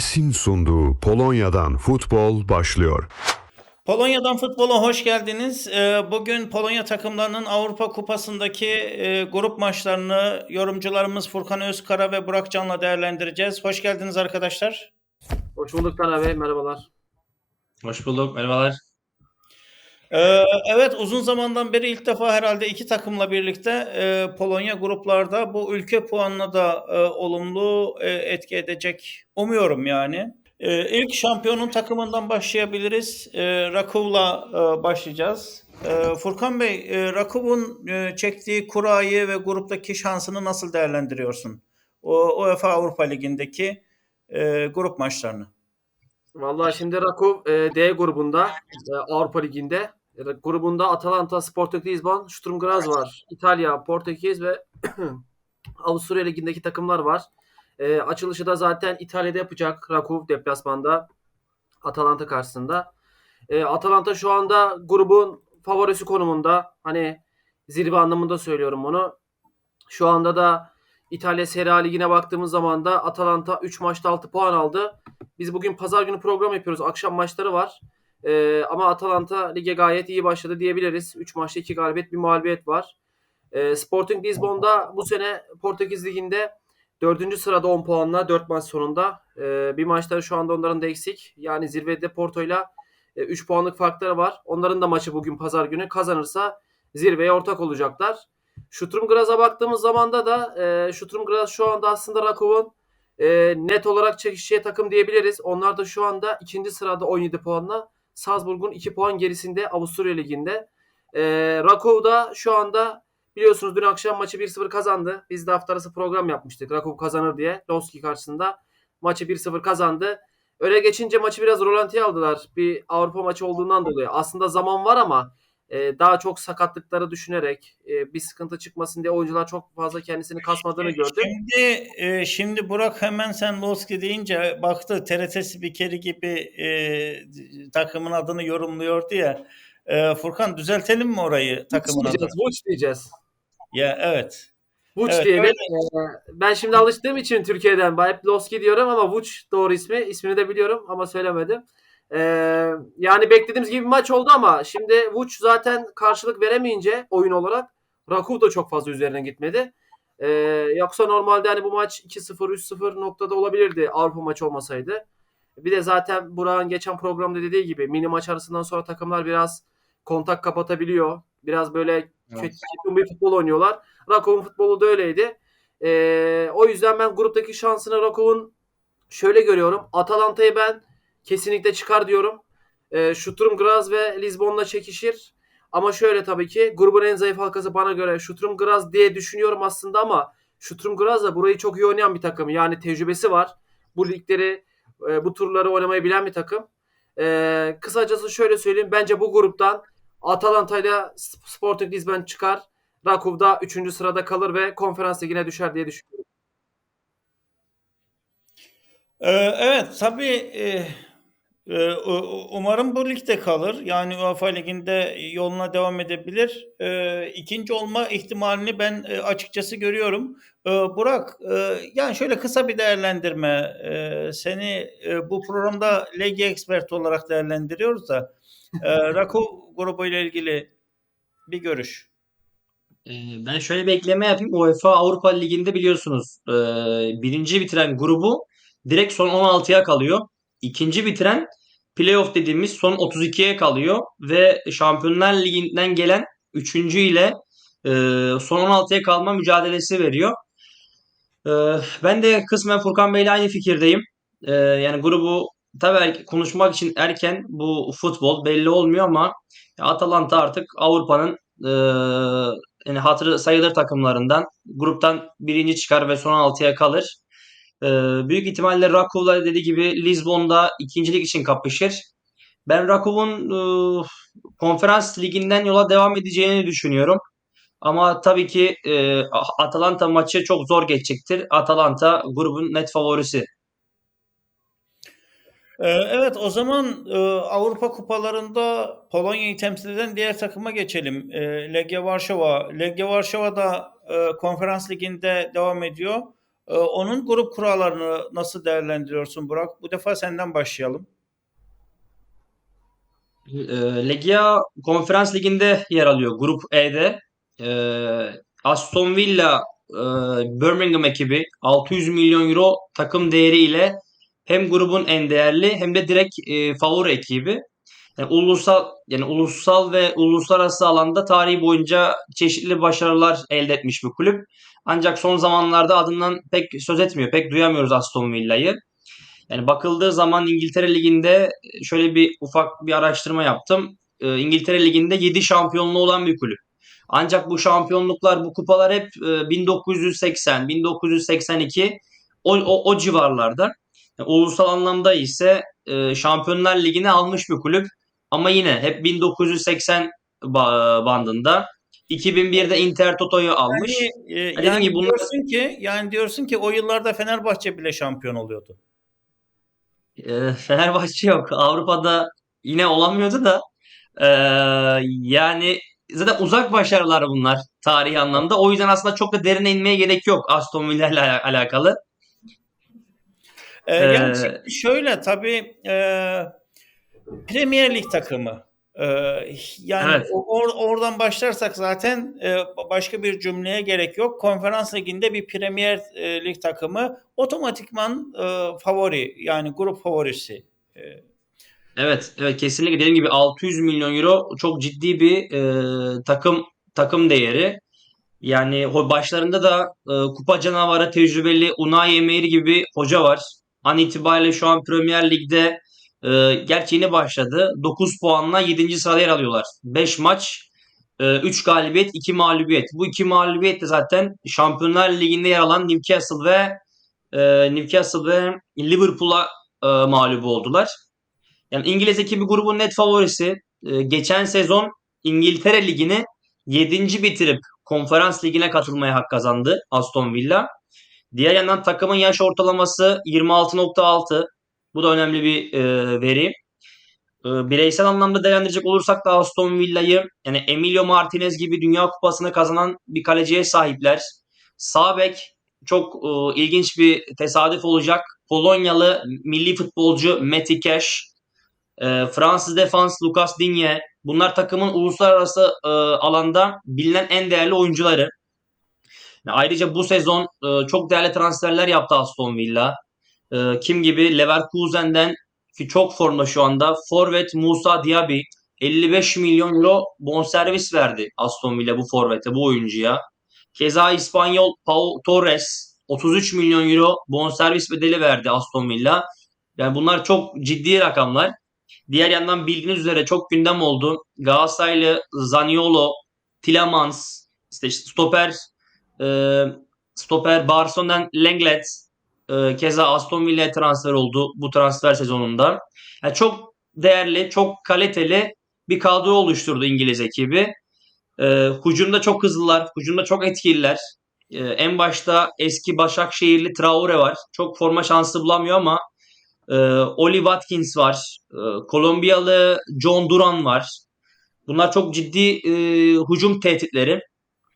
Yes'in sunduğu Polonya'dan futbol başlıyor. Polonya'dan futbola hoş geldiniz. Ee, Bugün Polonya takımlarının Avrupa Kupası'ndaki e, grup maçlarını yorumcularımız Furkan Özkara ve Burak Can'la değerlendireceğiz. Hoş geldiniz arkadaşlar. Hoş bulduk Taner Bey, merhabalar. Hoş bulduk, merhabalar. Ee, Evet uzun zamandan beri ilk defa herhalde iki takımla birlikte e, Polonya gruplarda bu ülke puanına da e, olumlu e, etki edecek umuyorum yani. E, İlk şampiyonun takımından başlayabiliriz. E, başlayacağız. Furkan Bey, e, çektiği kurayı ve gruptaki şansını nasıl değerlendiriyorsun? UEFA Avrupa Ligi'ndeki grup maçlarını. Vallahi şimdi Rakov D grubunda, Avrupa Ligi'nde. Grubunda Atalanta, Sporting Lisbon, Sturm Graz var. İtalya, Portekiz ve Avusturya Ligi'ndeki takımlar var. E, açılışı da zaten İtalya'da yapacak Rakov deplasmanda Atalanta karşısında. E, Atalanta şu anda grubun favorisi konumunda. Hani zirve anlamında söylüyorum bunu. Şu anda da İtalya Serie A Ligi'ne baktığımız zaman da Atalanta 3 maçta 6 puan aldı. Biz bugün pazar günü program yapıyoruz. Akşam maçları var. Ee, ama Atalanta lige gayet iyi başladı diyebiliriz. 3 maçta 2 galibiyet, bir mağlubiyet var. Ee, Sporting Lisbon'da bu sene Portekiz Ligi'nde 4. sırada 10 puanla 4 maç sonunda. Ee, bir maçları şu anda onların da eksik. Yani zirvede Porto'yla 3 puanlık farkları var. Onların da maçı bugün pazar günü kazanırsa zirveye ortak olacaklar. Şutrum Graz'a baktığımız zaman da da e, Şutrum Graz şu anda aslında Rakov'un e, net olarak çekişeceği takım diyebiliriz. Onlar da şu anda ikinci sırada 17 puanla. Salzburg'un 2 puan gerisinde Avusturya Ligi'nde. E, Rakov da şu anda biliyorsunuz dün akşam maçı 1-0 kazandı. Biz de hafta arası program yapmıştık. Rakov kazanır diye. Lowski karşısında maçı 1-0 kazandı. Öne geçince maçı biraz rolantiye aldılar. Bir Avrupa maçı olduğundan dolayı. Aslında zaman var ama e, daha çok sakatlıkları düşünerek e, bir sıkıntı çıkmasın diye oyuncular çok fazla kendisini kasmadığını gördüm. Şimdi e, şimdi Burak hemen sen Loski deyince baktı TRT spikeri gibi e, takımın adını yorumluyordu ya. E, Furkan düzeltelim mi orayı takımın adını? Vuç diyeceğiz. Ya evet. Vuç Evet, diyelim. öyle. Ee, ben şimdi alıştığım için Türkiye'den hep Loski diyorum ama Vuç doğru ismi. İsmini de biliyorum ama söylemedim. Ee, yani beklediğimiz gibi bir maç oldu ama şimdi Vuç zaten karşılık veremeyince oyun olarak Rakov da çok fazla üzerine gitmedi. Ee, yoksa normalde hani bu maç 2-0 3-0 noktada olabilirdi Avrupa maçı olmasaydı. Bir de zaten Burak'ın geçen programda dediği gibi mini maç arasından sonra takımlar biraz kontak kapatabiliyor. Biraz böyle kötü bir futbol oynuyorlar. Rakov'un futbolu da öyleydi. Ee, o yüzden ben gruptaki şansını Rakov'un şöyle görüyorum. Atalanta'yı ben kesinlikle çıkar diyorum. Ee, Şutrum Graz ve Lisbon'la çekişir. Ama şöyle tabii ki grubun en zayıf halkası bana göre Şutrum Graz diye düşünüyorum aslında ama Şutrum Graz da burayı çok iyi oynayan bir takım. Yani tecrübesi var. Bu ligleri, e, bu turları oynamayı bilen bir takım. Ee, kısacası şöyle söyleyeyim. Bence bu gruptan Atalanta ile Sporting Lisbon çıkar. Rakov da 3. sırada kalır ve konferans ligine düşer diye düşünüyorum. E, evet tabii e, e, u- umarım bu ligde kalır. Yani UEFA Ligi'nde yoluna devam edebilir. E, ikinci olma ihtimalini ben e, açıkçası görüyorum. E, Burak, e, yani şöyle kısa bir değerlendirme. E, seni e, bu programda Legi expert olarak değerlendiriyoruz da e, Rakov grubu ile ilgili bir görüş. Ee, Ben şöyle bir ekleme yapayım. UEFA Avrupa Ligi'nde biliyorsunuz birinci bitiren grubu direkt son 16'ya kalıyor. İkinci bitiren playoff dediğimiz son 32'ye kalıyor ve Şampiyonlar Ligi'nden gelen üçüncü ile e, son 16'ya kalma mücadelesi veriyor. E, Ben de kısmen Furkan Bey'le aynı fikirdeyim. E, Yani grubu tabii er- konuşmak için erken bu futbol belli olmuyor ama Atalanta artık Avrupa'nın e, yani hatırı sayılır takımlarından gruptan birinci çıkar ve son 6'ya kalır. E, büyük ihtimalle Rakov'la dediği gibi Lisbon'da ikincilik için kapışır. Ben Rakov'un e, konferans liginden yola devam edeceğini düşünüyorum. Ama tabii ki e, Atalanta maçı çok zor geçecektir. Atalanta grubun net favorisi. Ee, Evet, o zaman e, Avrupa kupalarında Polonya'yı temsil eden diğer takıma geçelim. E, Legia Varşova. Legia Varşova da e, konferans liginde devam ediyor. Ee, onun grup kurallarını nasıl değerlendiriyorsun Burak? Bu defa senden başlayalım. E, Legia Konferans Ligi'nde yer alıyor Grup E'de. E, Aston Villa e, Birmingham ekibi 600 milyon euro takım değeri ile hem grubun en değerli hem de direkt e, favori ekibi. Yani ulusal yani ulusal ve uluslararası alanda tarihi boyunca çeşitli başarılar elde etmiş bir kulüp. Ancak son zamanlarda adından pek söz etmiyor. Pek duyamıyoruz Aston Villa'yı. Yani bakıldığı zaman İngiltere Ligi'nde şöyle bir ufak bir araştırma yaptım. Ee, İngiltere Ligi'nde 7 şampiyonluğu olan bir kulüp. Ancak bu şampiyonluklar, bu kupalar hep e, 1980, 1982 o, o, o civarlarda. Yani ulusal anlamda ise e, Şampiyonlar Ligi'ni almış bir kulüp. Ama yine hep 1980 ba- bandında. 2001'de Inter Toto'yu almış. Yani, e, dediğim yani gibi bunlar- diyorsun ki yani diyorsun ki o yıllarda Fenerbahçe bile şampiyon oluyordu. E, Fenerbahçe yok. Avrupa'da yine olamıyordu da e, yani zaten uzak başarılar bunlar tarihi anlamda. O yüzden aslında çok da derine inmeye gerek yok Aston Villa ile ala- alakalı. Ee, yani şimdi şöyle tabii e, Premier Lig takımı. Ee, yani Evet. or- oradan başlarsak zaten e, başka bir cümleye gerek yok. Konferans liginde bir Premier e, Lig takımı otomatikman e, favori yani grup favorisi. E, Evet, evet kesinlikle dediğim gibi 600 milyon euro çok ciddi bir e, takım takım değeri. Yani başlarında da e, kupa canavarı tecrübeli Unai Emery gibi bir hoca var. An itibariyle şu an Premier Lig'de e, gerçi yeni başladı. 9 puanla 7. sırada yer alıyorlar. 5 maç, 3 galibiyet, 2 mağlubiyet. Bu iki mağlubiyet de zaten Şampiyonlar Ligi'nde yer alan Newcastle ve e, Newcastle ve Liverpool'a e, mağlup oldular. Yani İngiliz ekibi grubun net favorisi. Ee, geçen sezon İngiltere Ligi'ni 7. bitirip Konferans Ligi'ne katılmaya hak kazandı Aston Villa. Diğer yandan takımın yaş ortalaması 26.6. Bu da önemli bir e, veri. E, bireysel anlamda değerlendirecek olursak da Aston Villa'yı yani Emilio Martinez gibi Dünya Kupası'nı kazanan bir kaleciye sahipler. Sağ bek çok e, ilginç bir tesadüf olacak. Polonyalı milli futbolcu Matty Cash. E, Fransız defans Lucas Digne. Bunlar takımın uluslararası e, alanda bilinen en değerli oyuncuları. Ayrıca bu sezon e, çok değerli transferler yaptı Aston Villa. E, kim gibi? Leverkusen'den ki çok formda şu anda. Forvet Musa Diaby 55 milyon euro bonservis verdi Aston Villa bu forvete, bu oyuncuya. Keza İspanyol Pau Torres 33 milyon euro bonservis bedeli verdi Aston Villa. Yani bunlar çok ciddi rakamlar. Diğer yandan bildiğiniz üzere çok gündem oldu. Galatasaraylı Zaniolo, Tielemans, işte stoper e, stoper Barcelona'dan Lenglet, e, keza Aston Villa'ya transfer oldu bu transfer sezonunda. Yani çok değerli, çok kaliteli bir kadro oluşturdu İngiliz ekibi. E, hücumda çok hızlılar, hücumda çok etkililer. E, en başta eski Başakşehirli Traore var. Çok forma şansı bulamıyor ama e, Oli Watkins var. E, Kolombiyalı John Duran var. Bunlar çok ciddi e, hücum tehditleri.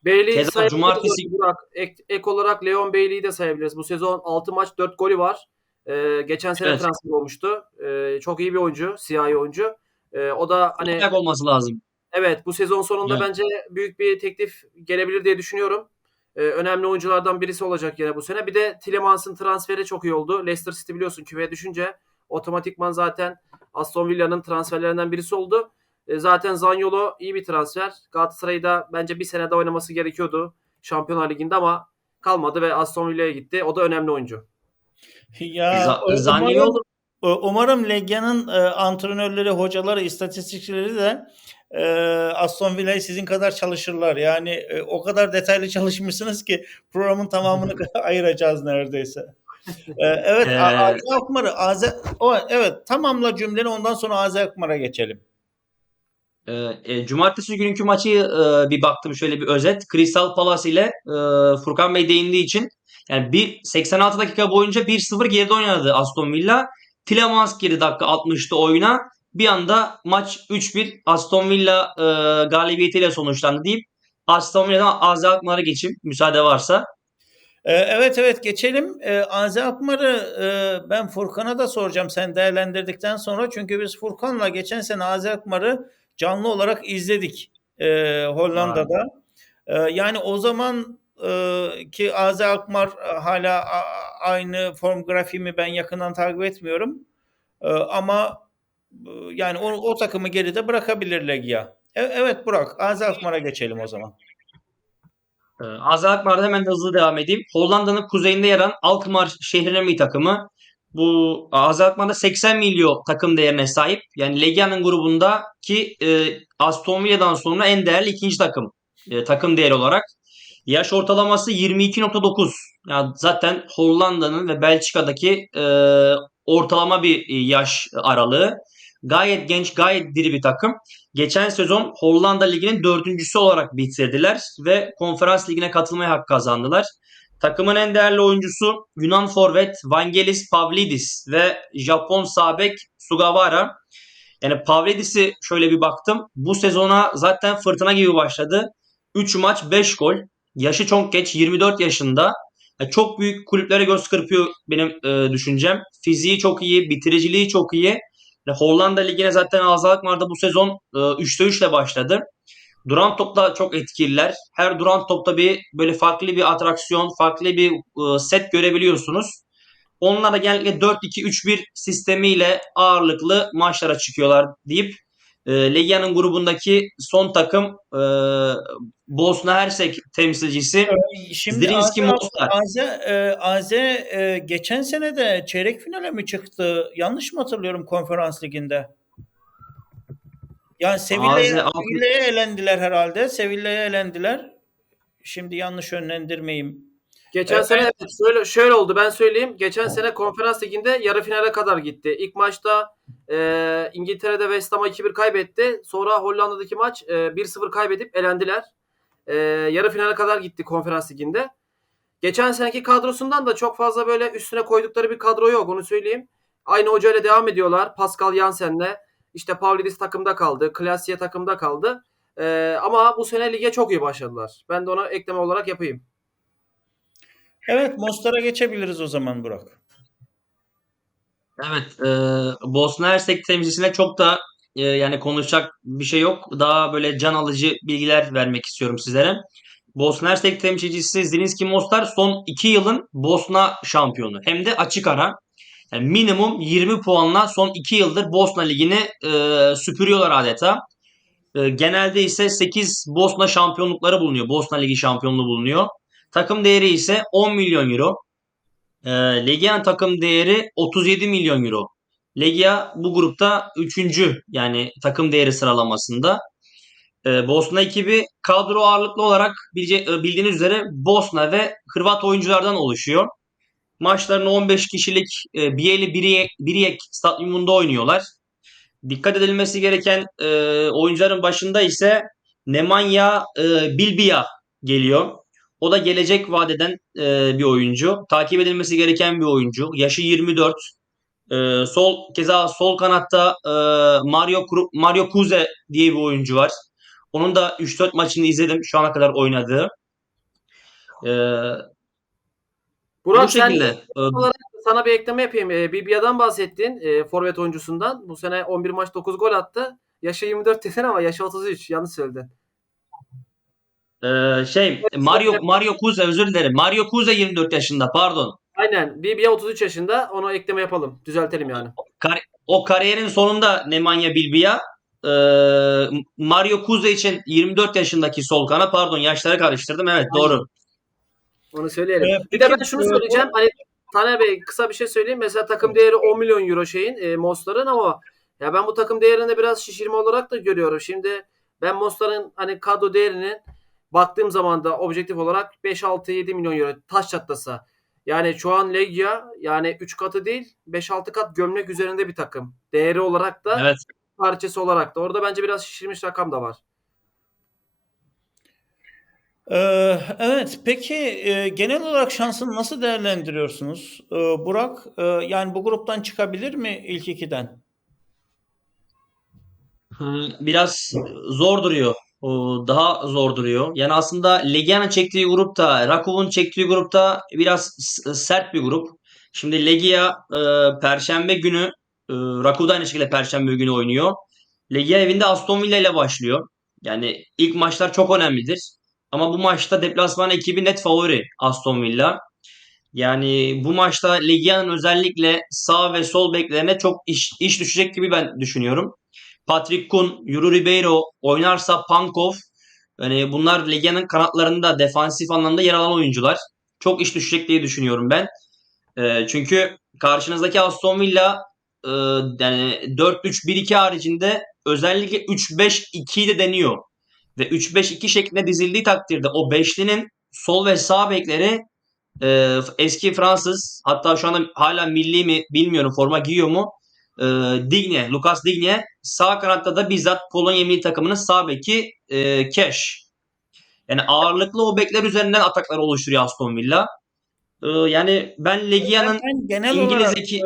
Bailey'i Keza sayabiliriz cumartesi- Burak. Ek, ek olarak Leon Bailey'i de sayabiliriz. Bu sezon 6 maç 4 golü var. Ee, geçen sene Evet. transfer olmuştu. Ee, çok iyi bir oyuncu. Siyahi oyuncu. Ee, o da hani Ayak olması lazım. Evet bu sezon sonunda Evet. bence büyük bir teklif gelebilir diye düşünüyorum. Ee, önemli oyunculardan birisi olacak yine bu sene. Bir de Tielemans'ın transferi çok iyi oldu. Leicester City biliyorsun küveye düşünce otomatikman zaten Aston Villa'nın transferlerinden birisi oldu. Ee, zaten Zaniolo iyi bir transfer. Galatasaray'da bence bir sene daha oynaması gerekiyordu Şampiyonlar Ligi'nde ama kalmadı ve Aston Villa'ya gitti. O da önemli oyuncu. Ya Z- umarım, Zaniolo umarım Legia'nın e, antrenörleri, hocaları, istatistikçileri de e, Aston Villa'yı sizin kadar çalışırlar. Yani e, o kadar detaylı çalışmışsınız ki programın tamamını ayıracağız neredeyse. E, evet, Ee, A- AZ Alkmaar'ı, AZ, o, evet tamamla cümleni ondan sonra AZ Alkmaar'a geçelim. E, e, cumartesi günkü maçı e, bir baktım şöyle bir özet. Crystal Palace ile e, Furkan Bey değindiği için yani bir 86 dakika boyunca 1-0 geride oynadı Aston Villa. Tielemans girdi dakika 60'ta oyuna. Bir anda maç 3-1 Aston Villa e, galibiyetiyle sonuçlandı deyip Aston Villa'dan AZ Alkmaar'a geçeyim müsaade varsa. Ee, evet evet geçelim. Ee, AZ Alkmaar'ı e, ben Furkan'a da soracağım sen değerlendirdikten sonra. Çünkü biz Furkan'la geçen sene AZ Alkmaar'ı canlı olarak izledik e, Hollanda'da. E, yani o zaman e, ki AZ Alkmaar e, hala a- aynı form grafiğimi ben yakından takip etmiyorum. E, ama e, yani o, o takımı geride bırakabilir Legia. E- evet Burak AZ Alkmaar'a geçelim o zaman. Ee, AZ Alkmaar'da hemen hızlı devam edeyim. Hollanda'nın kuzeyinde yer alan Alkmaar şehrine mi takımı. Bu AZ Alkmaar'da 80 milyon takım değerine sahip. Yani Legia'nın grubundaki e, Aston Villa'dan sonra en değerli ikinci takım. e, takım değeri olarak. Yaş ortalaması 22.9. Yani zaten Hollanda'nın ve Belçika'daki e, ortalama bir e, yaş aralığı. Gayet genç, gayet diri bir takım. Geçen sezon Hollanda Ligi'nin dördüncüsü olarak bitirdiler ve konferans ligine katılmaya hak kazandılar. Takımın en değerli oyuncusu Yunan forvet Vangelis Pavlidis ve Japon sağ bek Sugawara. Yani Pavlidis'i şöyle bir baktım. Bu sezona zaten fırtına gibi başladı. 3 maç 5 gol. Yaşı çok geç 24 yaşında. Yani çok büyük kulüplere göz kırpıyor benim e, düşüncem. Fiziği çok iyi, bitiriciliği çok iyi. Yani Hollanda Ligi'ne zaten AZ Alkmaar'da bu sezon e, 3'te 3 ile başladı. Duran topla çok etkililer. Her duran topta bir böyle farklı bir atraksiyon, farklı bir e, set görebiliyorsunuz. Onlar da genellikle 4-2-3-1 sistemiyle ağırlıklı maçlara çıkıyorlar deyip e, Legia'nın grubundaki son takım e, Bosna Hersek temsilcisi Şimdi Zrinski Mostar. AZ, e, AZ e, geçen sene de çeyrek finale mi çıktı? Yanlış mı hatırlıyorum konferans liginde? Yani Sevilla'ya AZ Sevilla'ya elendiler herhalde. Sevilla'ya elendiler. Şimdi yanlış yönlendirmeyeyim. Geçen Evet. sene evet, şöyle, şöyle oldu ben söyleyeyim. Geçen sene konferans liginde yarı finale kadar gitti. İlk maçta e, İngiltere'de West Ham'a 2-1 kaybetti. Sonra Hollanda'daki maç e, 1-0 kaybedip elendiler. E, yarı finale kadar gitti konferans liginde. Geçen seneki kadrosundan da çok fazla böyle üstüne koydukları bir kadro yok onu söyleyeyim. Aynı hocayla devam ediyorlar. Pascal Jansen'le. İşte Pavlidis takımda kaldı. Klasiye takımda kaldı. E, ama bu sene lige çok iyi başladılar. Ben de ona ekleme olarak yapayım. Evet Mostar'a geçebiliriz o zaman Burak. Evet, e, Bosna Hersek temsilcisine çok da e, yani konuşacak bir şey yok. Daha böyle can alıcı bilgiler vermek istiyorum sizlere. Bosna Hersek temsilcisi Zrinski Mostar son 2 yılın Bosna şampiyonu. Hem de açık ara. Yani minimum 20 puanla son 2 yıldır Bosna Ligi'ni e, süpürüyorlar adeta. E, genelde ise 8 Bosna şampiyonlukları bulunuyor. Bosna Ligi şampiyonluğu bulunuyor. Takım değeri ise 10 milyon euro. E, Legia'nın takım değeri 37 milyon euro. Legia bu grupta 3. yani takım değeri sıralamasında. E, Bosna ekibi kadro ağırlıklı olarak e, bildiğiniz üzere Bosna ve Hırvat oyunculardan oluşuyor. Maçlarını 15 kişilik e, Bijeli Biriyek, stadyumunda oynuyorlar. Dikkat edilmesi gereken e, oyuncuların başında ise Nemanja e, Bilbia geliyor. O da gelecek vadeden e, bir oyuncu. Takip edilmesi gereken bir oyuncu. Yaşı 24. E, sol keza sol kanatta e, Mario Mario Kuze diye bir oyuncu var. Onun da 3-4 maçını izledim şu ana kadar oynadığı. E, bu Burak sen şekilde. E, olarak sana bir ekleme yapayım. E, Bibia'dan bahsettin. E, forvet oyuncusundan. Bu sene 11 maç 9 gol attı. Yaşı 24 dedin ama yaşı 33. Yanlış söyledin. Ee, şey Mario Mario Kuze özür dilerim. Mario Kuze 24 yaşında pardon. Aynen. Bibia 33 yaşında. Ona ekleme yapalım. Düzeltelim yani. O kariyerin sonunda Nemanja Bilbia ee, Mario Kuze için 24 yaşındaki sol kana pardon yaşları karıştırdım. Evet doğru. Onu söyleyelim. E, bir de ben şunu e, söyleyeceğim. Hani Taner Bey kısa bir şey söyleyeyim. Mesela takım değeri 10 milyon euro şeyin e, Mostar'ın ama ya ben bu takım değerini biraz şişirme olarak da görüyorum. Şimdi ben Mostar'ın hani kadro değerini baktığım zaman da objektif olarak 5-6-7 milyon euro taş çatlasa. Yani şu an Legia yani 3 katı değil 5-6 kat gömlek üzerinde bir takım. Değeri olarak da Evet. parçası olarak da. Orada bence biraz şişirmiş rakam da var. Ee, evet, peki e, genel olarak şansını nasıl değerlendiriyorsunuz? Ee, Burak, e, yani bu gruptan çıkabilir mi ilk ikiden? Hı, Biraz zor duruyor daha zor duruyor. Yani aslında Legia'nın çektiği grupta, Rakov'un çektiği grupta biraz s- sert bir grup. Şimdi Legia e, Perşembe günü, e, Rakov da aynı şekilde Perşembe günü oynuyor. Legia evinde Aston Villa ile başlıyor. Yani ilk maçlar çok önemlidir. Ama bu maçta deplasman ekibi net favori Aston Villa. Yani bu maçta Legia'nın özellikle sağ ve sol beklerine çok iş, iş düşecek gibi ben düşünüyorum. Patrick Kun, Yuri Ribeiro oynarsa Pankov yani bunlar Legia'nın kanatlarında defansif anlamda yer alan oyuncular. Çok iş düşecek diye düşünüyorum ben. Ee, çünkü karşınızdaki Aston Villa e, yani 4-3-1-2 haricinde özellikle 3-5-2'yi de deniyor. Ve 3-5-2 şeklinde dizildiği takdirde o beşlinin sol ve sağ bekleri e, eski Fransız hatta şu anda hala milli mi bilmiyorum forma giyiyor mu? E, Digne, Lucas Digne sağ kanatta da bizzat Polonya milli takımının sağ beki e, Cash. Yani ağırlıklı o bekler üzerinden ataklar oluşturuyor Aston Villa. E, yani ben Legia'nın Ben genel İngiliz olarak e,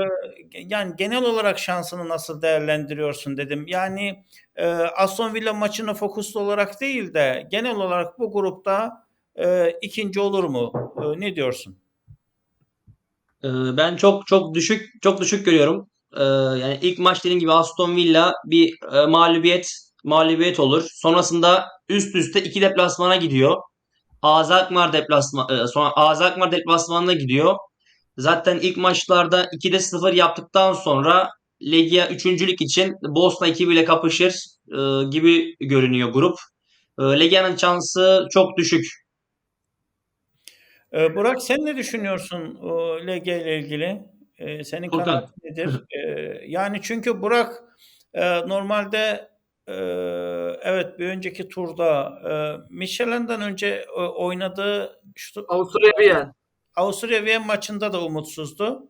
yani genel olarak şansını nasıl değerlendiriyorsun dedim. Yani e, Aston Villa maçını fokuslu olarak değil de genel olarak bu grupta e, ikinci olur mu? E, ne diyorsun? Ee, Ben çok çok düşük çok düşük görüyorum. Ee, Yani ilk maç dediğim gibi Aston Villa bir e, mağlubiyet mağlubiyet olur. Sonrasında üst üste iki deplasmana gidiyor. AZ Alkmaar deplasman e, sonra AZ Alkmaar deplasmanına gidiyor. Zaten ilk maçlarda 2'de 0 yaptıktan sonra Legia üçüncülük için Bosna ekibiyle kapışır e, gibi görünüyor grup. E, Legia'nın şansı çok düşük. E, Burak sen ne düşünüyorsun o LG ile ilgili? E, senin kanaatin nedir? E, yani çünkü Burak e, normalde e, evet bir önceki turda e, Michelin'den önce e, oynadığı şu Avusturya Viyen. Avusturya Viyen maçında da umutsuzdu.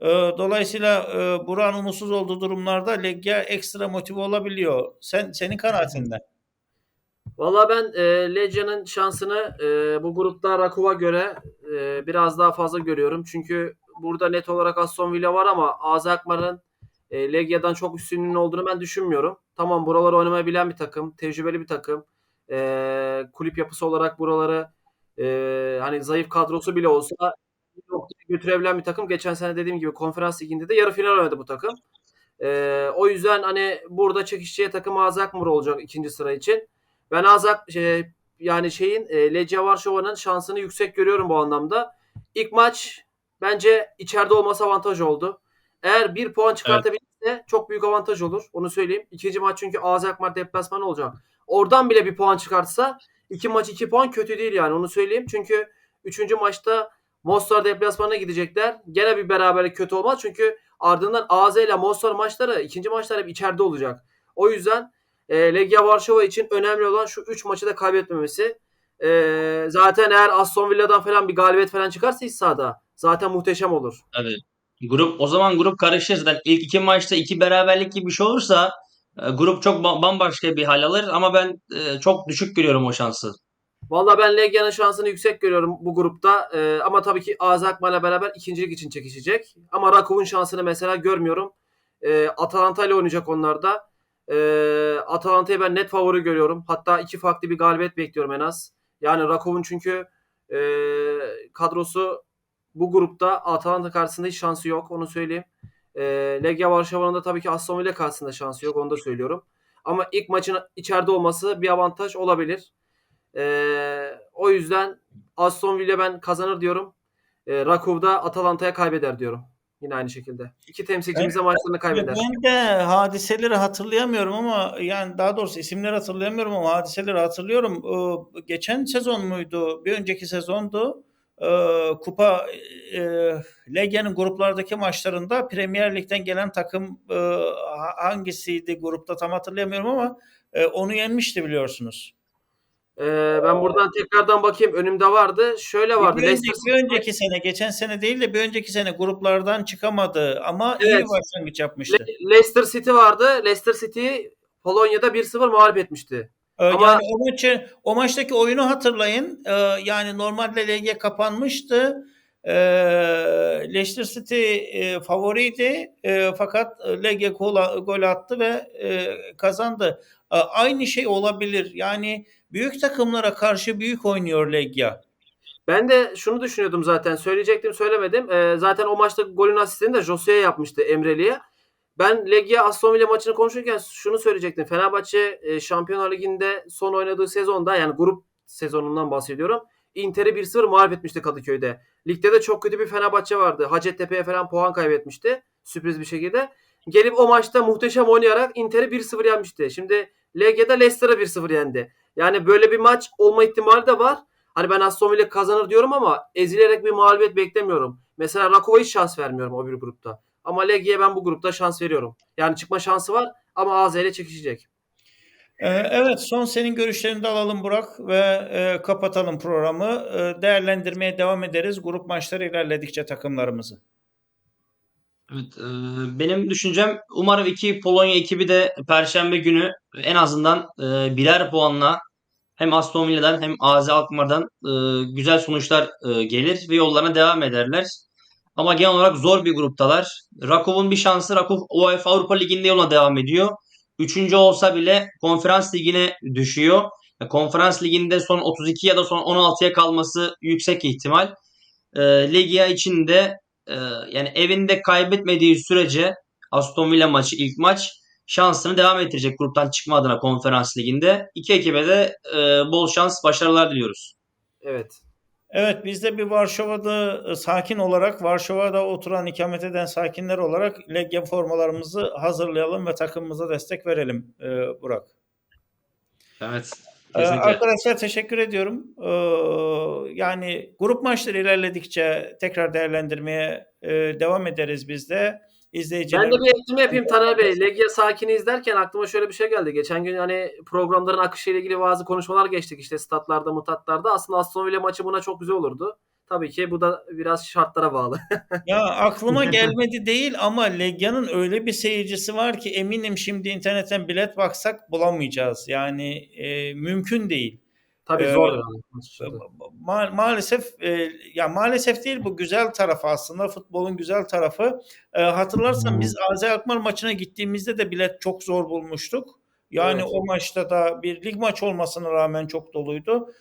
Ee, Dolayısıyla e, Burak'ın umutsuz olduğu durumlarda Legia ekstra motive olabiliyor. Sen senin kanaatin ne? Valla ben e, Legia'nın şansını e, bu grupta Rakov'a göre e, biraz daha fazla görüyorum. Çünkü burada net olarak Aston Villa var ama AZ Alkmaar'ın e, Legia'dan çok üstünlüğünün olduğunu ben düşünmüyorum. Tamam buraları oynamayı bir takım, tecrübeli bir takım. E, kulüp yapısı olarak buraları e, hani zayıf kadrosu bile olsa götürebilen bir takım. Geçen sene dediğim gibi konferans liginde de yarı final oynadı bu takım. E, o yüzden hani burada çekişeceği takım AZ Alkmaar olacak ikinci sıra için. Ben Azak şey, yani şeyin e, Legia Varşova'nın şansını yüksek görüyorum bu anlamda. İlk maç bence içeride olması avantaj oldu. Eğer bir puan çıkartabilirse çok büyük avantaj olur. Onu söyleyeyim. İkinci maç çünkü AZ Alkmaar deplasmanı olacak. Oradan bile bir puan çıkartsa iki maç iki puan kötü değil yani onu söyleyeyim. Çünkü üçüncü maçta Mostar deplasmanına gidecekler. Gene bir beraberlik kötü olmaz. Çünkü ardından AZ ile Mostar maçları ikinci maçlar hep içeride olacak. O yüzden e, Legia Varşova için önemli olan şu 3 maçı da kaybetmemesi. E, zaten eğer Aston Villa'dan falan bir galibiyet falan çıkarsa iç sahada zaten muhteşem olur. Tabii. Grup o zaman grup karışır zaten. İlk iki maçta iki beraberlik gibi bir şey olursa e, grup çok ba- bambaşka bir hal alır ama ben e, çok düşük görüyorum o şansı. Valla ben Legia'nın şansını yüksek görüyorum bu grupta. E, ama tabii ki AZ Alkmaar'la beraber ikincilik için çekişecek. Ama Rakov'un şansını mesela görmüyorum. Atalanta ile oynayacak onlar da. Atalanta'yı ben net favori görüyorum. Hatta iki farklı bir galibiyet bekliyorum en az. Yani Rakov'un çünkü kadrosu bu grupta Atalanta karşısında hiç şansı yok. Onu söyleyeyim. E, Legia Varşova'nın da tabii ki Aston Villa karşısında şansı yok. Onu da söylüyorum. Ama ilk maçın içeride olması bir avantaj olabilir. E, o yüzden Aston Villa ben kazanır diyorum. E, Rakov'da Atalanta'ya kaybeder diyorum. Yine aynı şekilde. İki temsilcimiz de maçlarını kaybeder. Ben de hadiseleri hatırlayamıyorum ama yani daha doğrusu isimleri hatırlayamıyorum ama hadiseleri hatırlıyorum. Ee, geçen sezon muydu? Bir önceki sezondu. Ee, Kupa e, Legia'nın gruplardaki maçlarında Premier Lig'den gelen takım e, ha- hangisiydi grupta tam hatırlayamıyorum ama e, onu yenmişti biliyorsunuz. Ee, ben buradan tekrardan bakayım. Önümde vardı. Şöyle vardı. Bir Leicester önceki, bir önceki sene, geçen sene değil de bir önceki sene gruplardan çıkamadı ama iyi Evet. bir başlangıç yapmıştı. Le- Leicester City vardı. Leicester City Polonya'da 1-0 mağlup etmişti. Ee, Ama- yani o maçı o maçtaki oyunu hatırlayın. Ee, yani normalde LG kapanmıştı. E, Leicester City e, favoriydi e, fakat Lege gol, gol attı ve e, kazandı. E, aynı şey olabilir. Yani büyük takımlara karşı büyük oynuyor Legia. Ben de şunu düşünüyordum zaten. Söyleyecektim söylemedim. Ee, zaten o maçta golün asistini de Josué yapmıştı Emreli'ye. Ben Legia Aston Villa maçını konuşurken şunu söyleyecektim. Fenerbahçe e, Şampiyonlar Ligi'nde son oynadığı sezonda yani grup sezonundan bahsediyorum. Inter'i 1-0 mağlup etmişti Kadıköy'de. Ligde de çok kötü bir Fenerbahçe vardı. Hacettepe'ye falan puan kaybetmişti. Sürpriz bir şekilde. Gelip o maçta muhteşem oynayarak Inter'i 1-0 yenmişti. Şimdi Legia'da Leicester'ı 1-0 yendi. Yani böyle bir maç olma ihtimali de var. Hani ben Aston Villa kazanır diyorum ama ezilerek bir mağlubiyet beklemiyorum. Mesela Rakov'a hiç şans vermiyorum o bir grupta. Ama Legia'ya ben bu grupta şans veriyorum. Yani çıkma şansı var ama AZ ile çekişecek. Ee, Evet, son senin görüşlerini de alalım Burak ve e, kapatalım programı. E, değerlendirmeye devam ederiz grup maçları ilerledikçe takımlarımızı. Evet, e, benim düşüncem umarım iki Polonya ekibi de Perşembe günü en azından e, birer puanla hem Aston Villa'dan hem AZ Alkmaar'dan e, güzel sonuçlar e, gelir ve yollarına devam ederler. Ama genel olarak zor bir gruptalar. Rakov'un bir şansı Rakov UEFA Avrupa Ligi'nde yoluna devam ediyor. Üçüncü olsa bile konferans ligine düşüyor. E, Konferans liginde son 32 ya da son 16'ya kalması yüksek ihtimal. E, Legia için de e, yani evinde kaybetmediği sürece Aston Villa maçı ilk maç şansını devam ettirecek gruptan çıkma adına konferans liginde. İki ekibe de e, bol şans, başarılar diliyoruz. Evet. Evet, biz de bir Varşova'da e, sakin olarak, Varşova'da oturan, ikamet eden sakinler olarak Legia formalarımızı hazırlayalım ve takımımıza destek verelim e, Burak. Evet. Ee, Kesinlikle. Arkadaşlar teşekkür ediyorum. Ee, yani grup maçları ilerledikçe tekrar değerlendirmeye e, devam ederiz biz de. İzleyiciler. Ben de bir ekleme yapayım Taner Bey. Legia Sakin'i izlerken aklıma şöyle bir şey geldi. Geçen gün hani programların akışıyla ilgili bazı konuşmalar geçtik işte statlarda, mutatlarda. Aslında Aston Villa maçı buna çok güzel olurdu. Tabii ki bu da biraz şartlara bağlı. Ya aklıma gelmedi değil ama Legia'nın öyle bir seyircisi var ki eminim şimdi internetten bilet baksak bulamayacağız. Yani e, mümkün değil. Tabii Ee, zor yani. maç içinde. Ma- maalesef e, ya maalesef değil bu güzel tarafı aslında futbolun güzel tarafı. E, hatırlarsan biz AZ Alkmaar maçına gittiğimizde de bilet çok zor bulmuştuk. Yani Evet. o maçta da bir lig maç olmasına rağmen çok doluydu.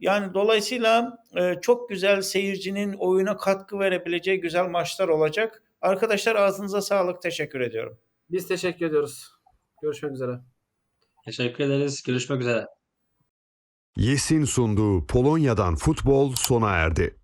Yani dolayısıyla e, çok güzel seyircinin oyuna katkı verebileceği güzel maçlar olacak. Arkadaşlar ağzınıza sağlık. Teşekkür ediyorum. Biz teşekkür ediyoruz. Görüşmek üzere. Teşekkür ederiz. Görüşmek üzere. Yes'in sunduğu Polonya'dan futbol sona erdi.